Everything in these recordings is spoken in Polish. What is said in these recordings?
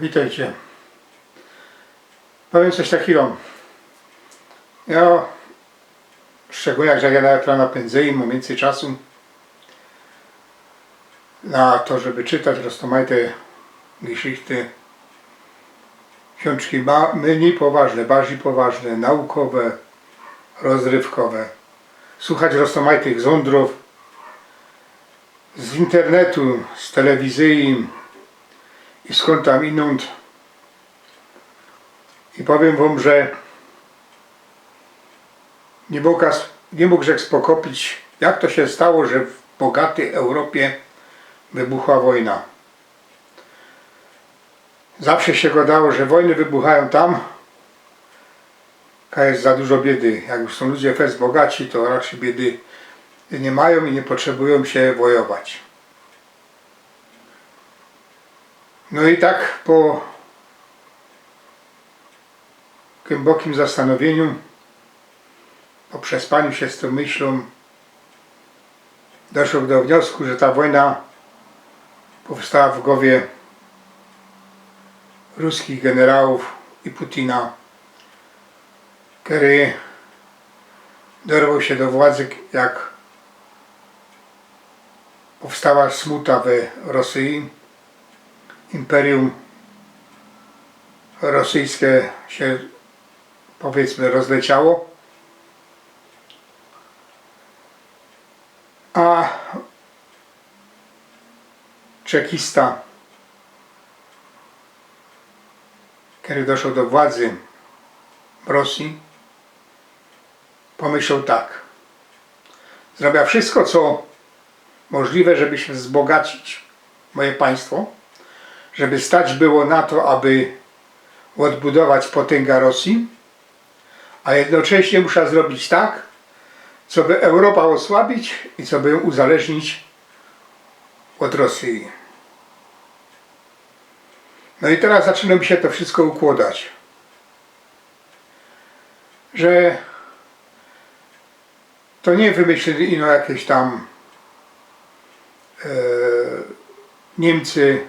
Witajcie. Powiem coś takiego. Ja, szczególnie jak ja na ekrana pędzę i mam więcej czasu na to, żeby czytać roztomajte geschichte, książki mniej poważne, bardziej poważne, naukowe, rozrywkowe. Słuchać roztomajtych ządrów z internetu, z telewizji, i skąd tam inąd. I powiem wam, że nie mógł, nie mógł Rzek spokopić, jak to się stało, że w bogatej Europie wybuchła wojna. Zawsze się gadało, że wojny wybuchają tam, gdzie jest za dużo biedy. Jak już są ludzie fest bogaci, to raczej biedy nie mają i nie potrzebują się wojować. No i tak po głębokim zastanowieniu, po przespaniu się z tą myślą, doszło do wniosku, że ta wojna powstała w głowie ruskich generałów i Putina, który dorwał się do władzy, jak powstała smuta w Rosji imperium rosyjskie się powiedzmy rozleciało. A czekista, który doszedł do władzy w Rosji, pomyślał tak. Zrobię wszystko, co możliwe, żeby się wzbogacić moje państwo, żeby stać było na to, aby odbudować potęgę Rosji, a jednocześnie muszę zrobić tak, co by Europa osłabić i co by ją uzależnić od Rosji. No i teraz zaczyna mi się to wszystko układać. Że to nie wymyślili ino jakieś tam e, Niemcy,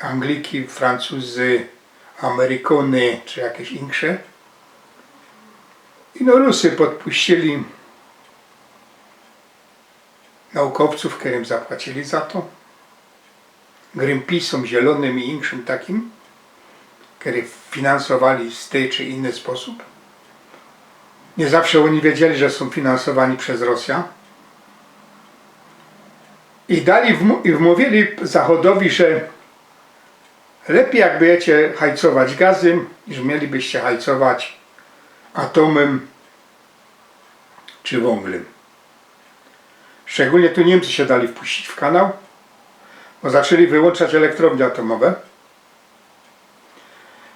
Angliki, Francuzy, Amerykony czy jakieś insze. I no Rusy podpuścili naukowców, którym zapłacili za to. Greenpeace'om zielonym i innym takim, który finansowali w tej czy inny sposób. Nie zawsze oni wiedzieli, że są finansowani przez Rosję. I dali i wmówili Zachodowi, że lepiej jak będziecie hajcować gazem, niż mielibyście hajcować atomem czy węglem. Szczególnie tu Niemcy się dali wpuścić w kanał, bo zaczęli wyłączać elektrownie atomowe.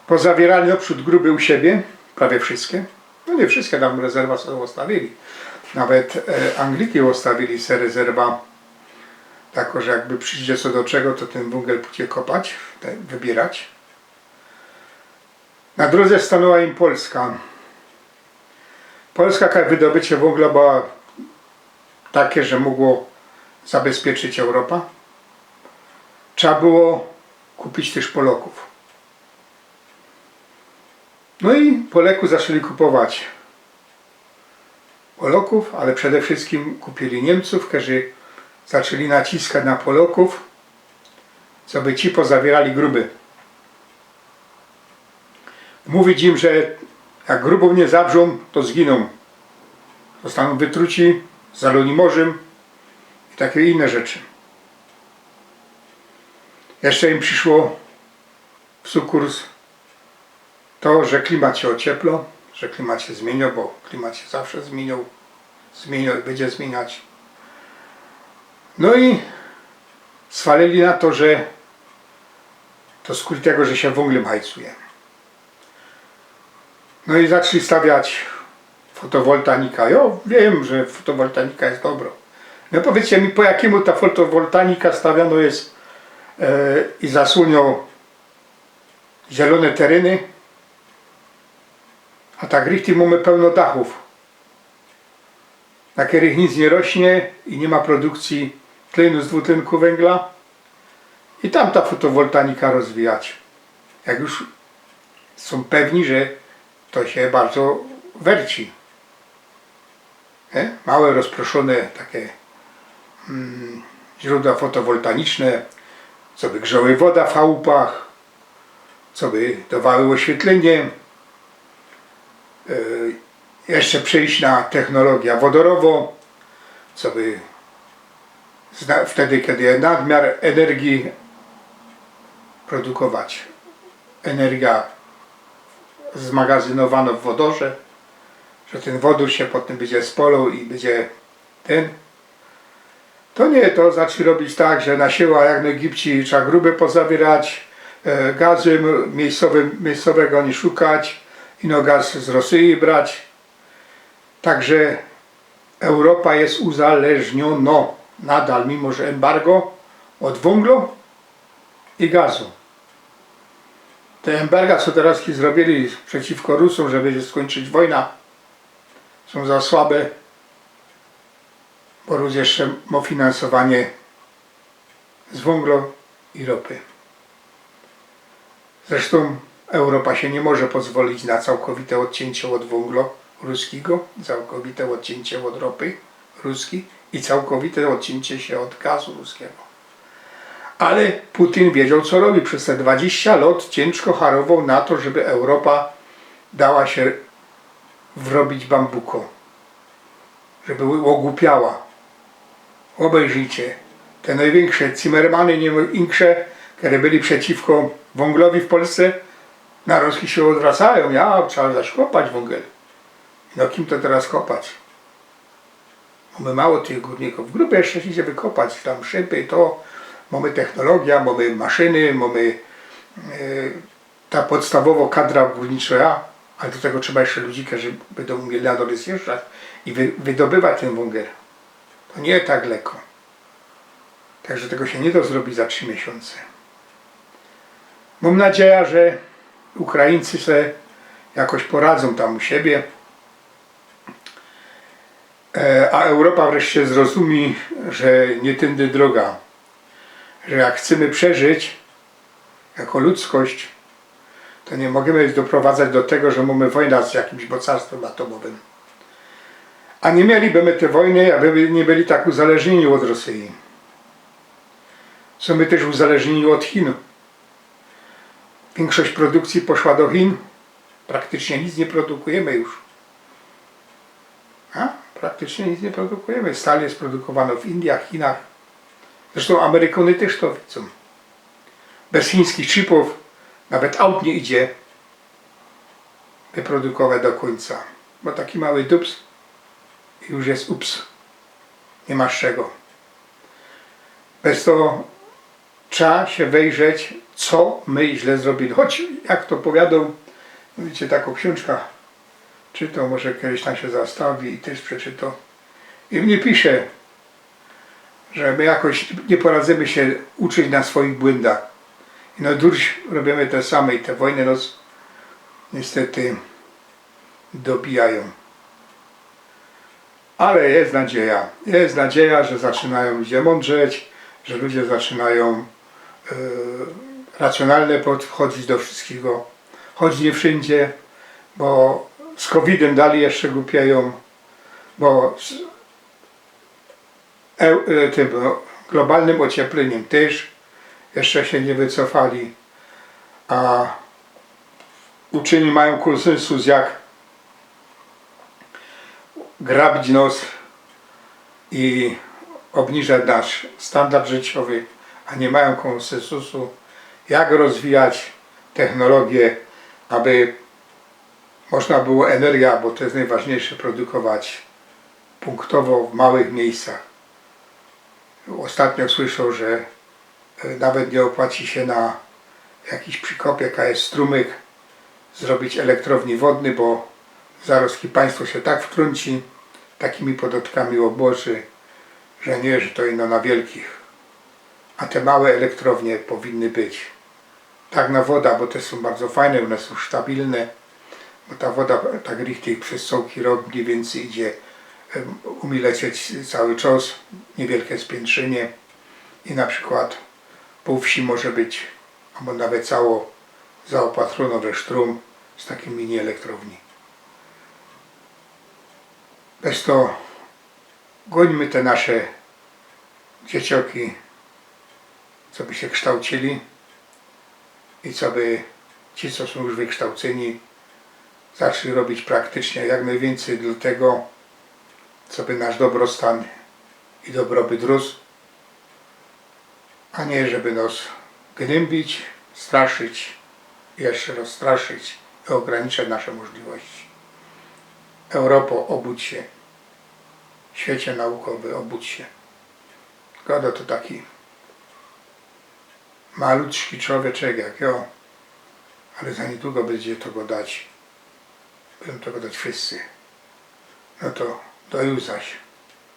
Pozawierali naprzód gruby u siebie, prawie wszystkie. No nie wszystkie, tam rezerwa sobie ostawili. Nawet e, Angliki ostawili se rezerwa tako, że jakby przyjdzie co do czego, to ten węgiel pójdzie kopać, wybierać. Na drodze stanęła im Polska. Polska jak wydobycie węgla była takie, że mogło zabezpieczyć Europa. Trzeba było kupić też Polaków. No i Poleku zaczęli kupować Polaków, ale przede wszystkim kupili Niemców, którzy zaczęli naciskać na Polaków, co by ci pozawierali gruby. Mówić im, że jak grubą nie zabrzą, to zginą. Zostaną wytruci, zaloni morzem i takie inne rzeczy. Jeszcze im przyszło w sukurs to, że klimat się ocieplo, że klimat się zmienił, bo klimat się zawsze zmieniał, zmieniał i będzie zmieniać. No i swalili na to, że to skutek tego, że się węglem hajcuje. No i zaczęli stawiać fotowoltanika. Ja wiem, że fotowoltanika jest dobra. No powiedzcie mi, po jakiemu ta fotowoltanika stawiano jest e, i zasłonią zielone tereny, a tak richtig mamy pełno dachów, na których nic nie rośnie i nie ma produkcji tlenu z dwutlenku węgla i tam ta fotowoltanika rozwijać. Jak już są pewni, że to się bardzo werci. Nie? Małe, rozproszone takie mm, źródła fotowoltaiczne, co by grzały woda w chałupach, co by dawały oświetlenie. Yy, jeszcze przejść na technologię wodorową, co by wtedy, kiedy nadmiar energii produkować. Energia zmagazynowana w wodorze, że ten wodór się potem będzie spolał i będzie ten. To nie, to zacznie robić tak, że na siła jak na Egipcie trzeba grube pozabierać, e, gazy m- miejscowym, miejscowego nie szukać, ino gaz z Rosji brać. Także Europa jest uzależniona nadal, mimo że embargo, od węgla i gazu. Te embarga, co teraz zrobili przeciwko Rusom, żeby się skończyć wojna, są za słabe, bo Rus jeszcze ma finansowanie z węgla i ropy. Zresztą Europa się nie może pozwolić na całkowite odcięcie od węgla ruskiego, całkowite odcięcie od ropy ruskiej i całkowite odcięcie się od gazu ruskiego. Ale Putin wiedział, co robi. Przez te 20 lat ciężko harował na to, żeby Europa dała się wrobić bambuko. Żeby ogłupiała. Obejrzyjcie. Te największe Zimmermany, największe, które byli przeciwko węglowi w Polsce, na Rosji się odwracają. Ja, trzeba zaś kopać węgiel. No kim to teraz kopać? Mamy mało tych górników. W grupie jeszcze idzie wykopać tam szyby, to mamy technologia, mamy maszyny, mamy e, ta podstawowo kadra górnicza, ale do tego trzeba jeszcze ludzi, którzy będą umieli na dole zjeżdżać i wy, wydobywać ten węgiel. To nie tak lekko. Także tego się nie da zrobić za trzy miesiące. Mam nadzieję, że Ukraińcy se jakoś poradzą tam u siebie. E, A Europa wreszcie zrozumie, że nie tędy droga. Że jak chcemy przeżyć jako ludzkość, to nie możemy doprowadzać do tego, że mamy wojnę z jakimś mocarstwem atomowym. A nie mielibyśmy te wojny, aby nie byli tak uzależnieni od Rosji. Są my też uzależnieni od Chin. Większość produkcji poszła do Chin. Praktycznie nic nie produkujemy już. Praktycznie nic nie produkujemy. Stal jest produkowano w Indiach, Chinach. Zresztą Amerykanie też to widzą. Bez chińskich chipów nawet aut nie idzie wyprodukować do końca. Bo taki mały dups już jest ups. Nie masz czego. Bez to trzeba się wejrzeć, co my źle zrobili. Choć, jak to powiadą, widzicie, taką książkę czytał, może kiedyś tam się zastawi i też przeczytał. I mnie pisze, że my jakoś nie poradzimy się uczyć na swoich błędach. I no durś robimy te same i te wojny nas niestety dobijają. Ale jest nadzieja. Jest nadzieja, że zaczynają ludzie mądrzeć, że ludzie zaczynają e, racjonalnie podchodzić do wszystkiego. Choć nie wszędzie, bo z COVID-em dalej jeszcze głupieją, bo z e, e, tym globalnym ociepleniem też jeszcze się nie wycofali, a uczeni mają konsensus jak grabić nos i obniżać nasz standard życiowy, a nie mają konsensusu jak rozwijać technologię, aby można było energia, bo to jest najważniejsze, produkować punktowo w małych miejscach. Ostatnio słyszał, że e, nawet nie opłaci się na jakiś przykopie, jaka jest strumyk, zrobić elektrowni wodny, bo zaraz państwo się tak wtrąci, takimi podatkami obłoży, że nie, że to ino na wielkich. A te małe elektrownie powinny być. Tak na woda, bo te są bardzo fajne, one są stabilne, bo ta woda tak richtig przez cały rok mniej więcej idzie, umie lecieć cały czas, niewielkie spiętrzenie i na przykład pół wsi może być, albo nawet cało zaopatrzono we sztrum z takiej mini elektrowni. Bez to gońmy te nasze dziecioki, co by się kształcili i co by ci, co są już wykształceni, zaczęli robić praktycznie jak najwięcej dla tego, co by nasz dobrostan i dobrobyt rósł, a nie żeby nas gnębić, straszyć, jeszcze rozstraszyć i ograniczać nasze możliwości. Europo, obudź się. Świecie naukowy, obudź się. Godo to taki malutki człowieczek jak ja, ale za niedługo będzie to go dać. Będą to dać wszyscy. No to do już zaś.